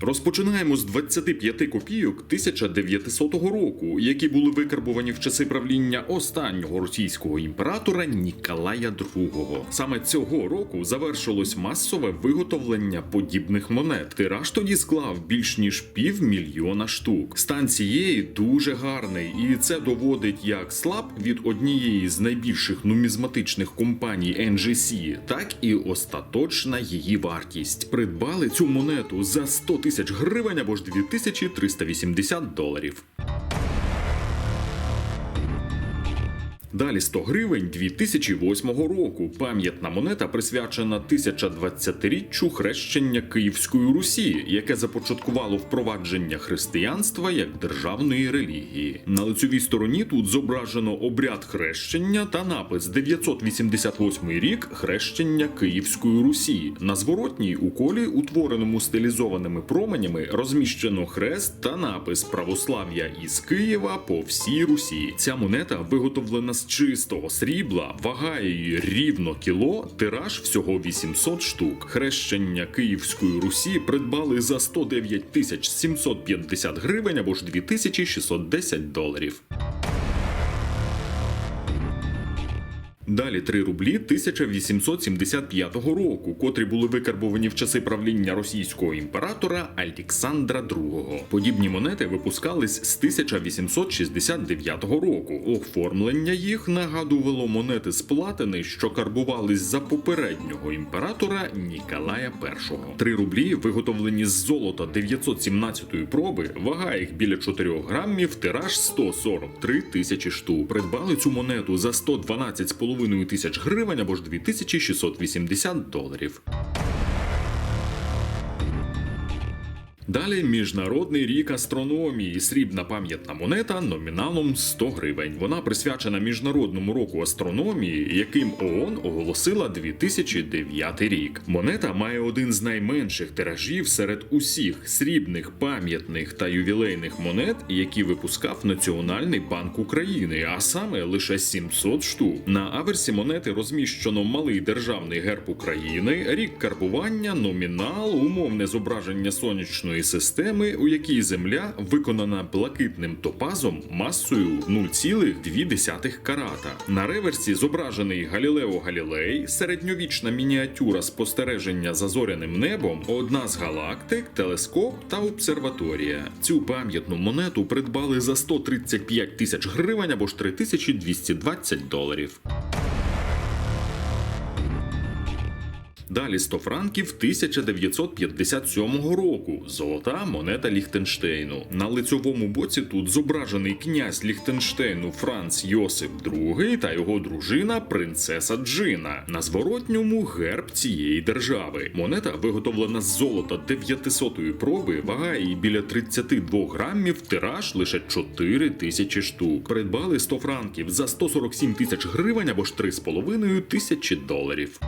Розпочинаємо з 25 копійок 1900 року, які були викарбувані в часи правління останнього російського імператора Ніколая II. Саме цього року завершилось масове виготовлення подібних монет. Тираж тоді склав більш ніж півмільйона штук. Стан цієї дуже гарний, і це доводить як слаб від однієї з найбільших нумізматичних компаній NGC, так і остаточна її вартість. Придбали цю монету за 100 тисяч гривень або ж 2380 доларів. Далі 100 гривень 2008 року. Пам'ятна монета присвячена 1020-річчю хрещення Київської Русі, яке започаткувало впровадження християнства як державної релігії. На лицевій стороні тут зображено обряд хрещення та напис 988 рік хрещення Київської Русі. На зворотній у колі, утвореному стилізованими променями, розміщено хрест та напис православ'я із Києва по всій Русі. Ця монета виготовлена з чистого срібла, вага її рівно кіло, тираж всього 800 штук. Хрещення Київської Русі придбали за 109 тисяч 750 гривень або ж 2610 доларів. Далі 3 рублі 1875 року, котрі були викарбовані в часи правління російського імператора Александра II. Подібні монети випускались з 1869 року. Оформлення їх нагадувало монети з платини, що карбувались за попереднього імператора Ніколая І. 3 рублі виготовлені з золота 917 проби, вага їх біля 4 грамів, тираж 143 тисячі штук. Придбали цю монету за 112,5 тисяч гривень або ж 2680 доларів. Далі міжнародний рік астрономії. Срібна пам'ятна монета номіналом 100 гривень. Вона присвячена міжнародному року астрономії, яким ООН оголосила 2009 рік. Монета має один з найменших тиражів серед усіх срібних пам'ятних та ювілейних монет, які випускав Національний банк України, а саме лише 700 штук. На аверсі монети розміщено малий державний герб України, рік карбування, номінал, умовне зображення сонячної системи, у якій Земля виконана блакитним топазом масою 0,2 карата. На реверсі зображений Галілео Галілей, середньовічна мініатюра спостереження за зоряним небом, одна з галактик, телескоп та обсерваторія. Цю пам'ятну монету придбали за 135 тисяч гривень або ж 3220 доларів. Далі 100 франків 1957 року. Золота монета Ліхтенштейну. На лицьовому боці тут зображений князь Ліхтенштейну Франц Йосип II та його дружина принцеса Джина. На зворотньому герб цієї держави. Монета виготовлена з золота 900-ї проби, вага її біля 32 грамів, тираж лише 4 тисячі штук. Придбали 100 франків за 147 тисяч гривень або ж 3,5 тисячі доларів.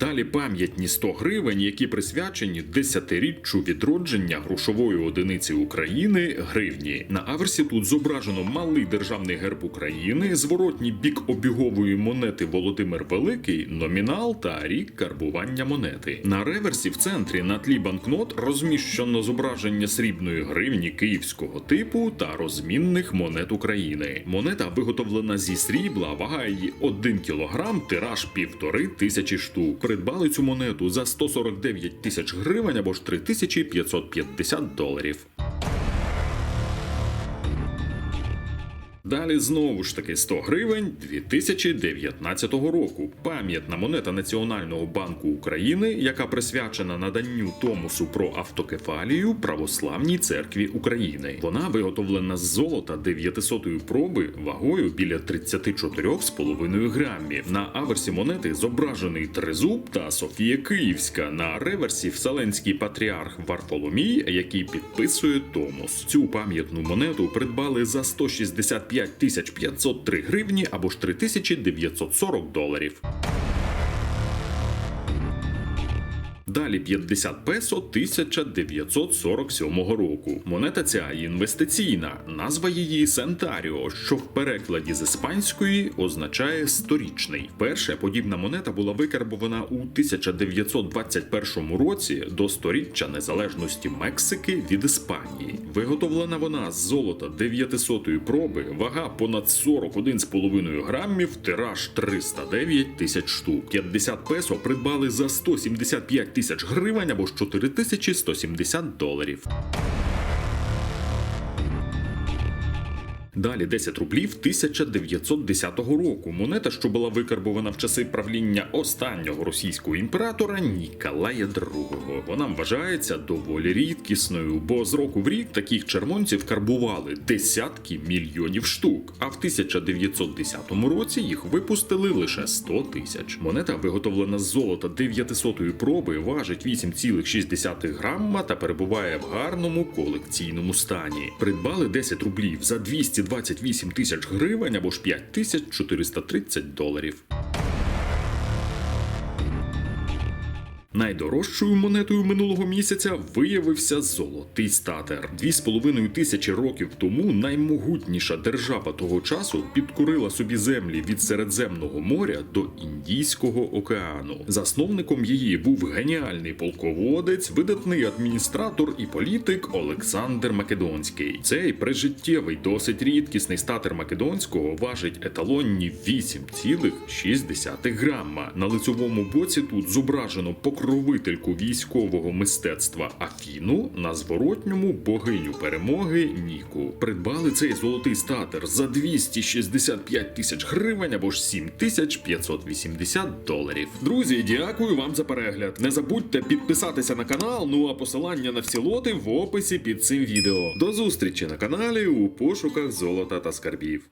Далі пам'ятні 100 гривень, які присвячені десятиріччю відродження грошової одиниці України гривні. На аверсі тут зображено малий державний герб України, зворотній бік обігової монети Володимир Великий, номінал та рік карбування монети. На реверсі в центрі на тлі банкнот розміщено зображення срібної гривні київського типу та розмінних монет України. Монета виготовлена зі срібла, вага її 1 кг, тираж півтори тисячі штук. Придбали цю монету за 149 тисяч гривень або ж 3550 доларів. Далі знову ж таки 100 гривень 2019 року. Пам'ятна монета Національного банку України, яка присвячена наданню Томосу про автокефалію Православній церкві України. Вона виготовлена з золота 900-ї проби вагою біля 34,5 грамів. На аверсі монети зображений тризуб та Софія Київська. На реверсі Вселенський патріарх Варфоломій, який підписує Томос. Цю пам'ятну монету придбали за 165 5503 гривні або ж 3940 доларів. Далі 50 песо 1947 року. Монета ця інвестиційна. Назва її Сентаріо, що в перекладі з іспанської означає сторічний. Перша подібна монета була викарбована у 1921 році до сторіччя незалежності Мексики від Іспанії. Виготовлена вона з золота 900-ї проби, вага понад 41,5 грамів, тираж 309 тисяч штук. 50 песо придбали за 175 тисяч гривень або ж 4170 доларів. Далі 10 рублів 1910 року. Монета, що була викарбована в часи правління останнього російського імператора Ніколая II. Вона вважається доволі рідкісною, бо з року в рік таких червонців карбували десятки мільйонів штук. А в 1910 році їх випустили лише 100 тисяч. Монета виготовлена з золота 900-ї проби, важить 8,6 грамма та перебуває в гарному колекційному стані. Придбали 10 рублів за 228 тисяч гривень або ж 5430 доларів. Найдорожчою монетою минулого місяця виявився золотий статер. Дві з половиною тисячі років тому наймогутніша держава того часу підкорила собі землі від Середземного моря до Індійського океану. Засновником її був геніальний полководець, видатний адміністратор і політик Олександр Македонський. Цей прижиттєвий, досить рідкісний статер Македонського важить еталонні 8,6 грамма. На лицьовому боці тут зображено покровительку військового мистецтва Афіну, на зворотньому богиню перемоги Ніку. Придбали цей золотий статер за 265 тисяч гривень або ж 7580 доларів. Друзі, дякую вам за перегляд. Не забудьте підписатися на канал. Ну а посилання на всі лоти в описі під цим відео. До зустрічі на каналі у пошуках золота та скарбів.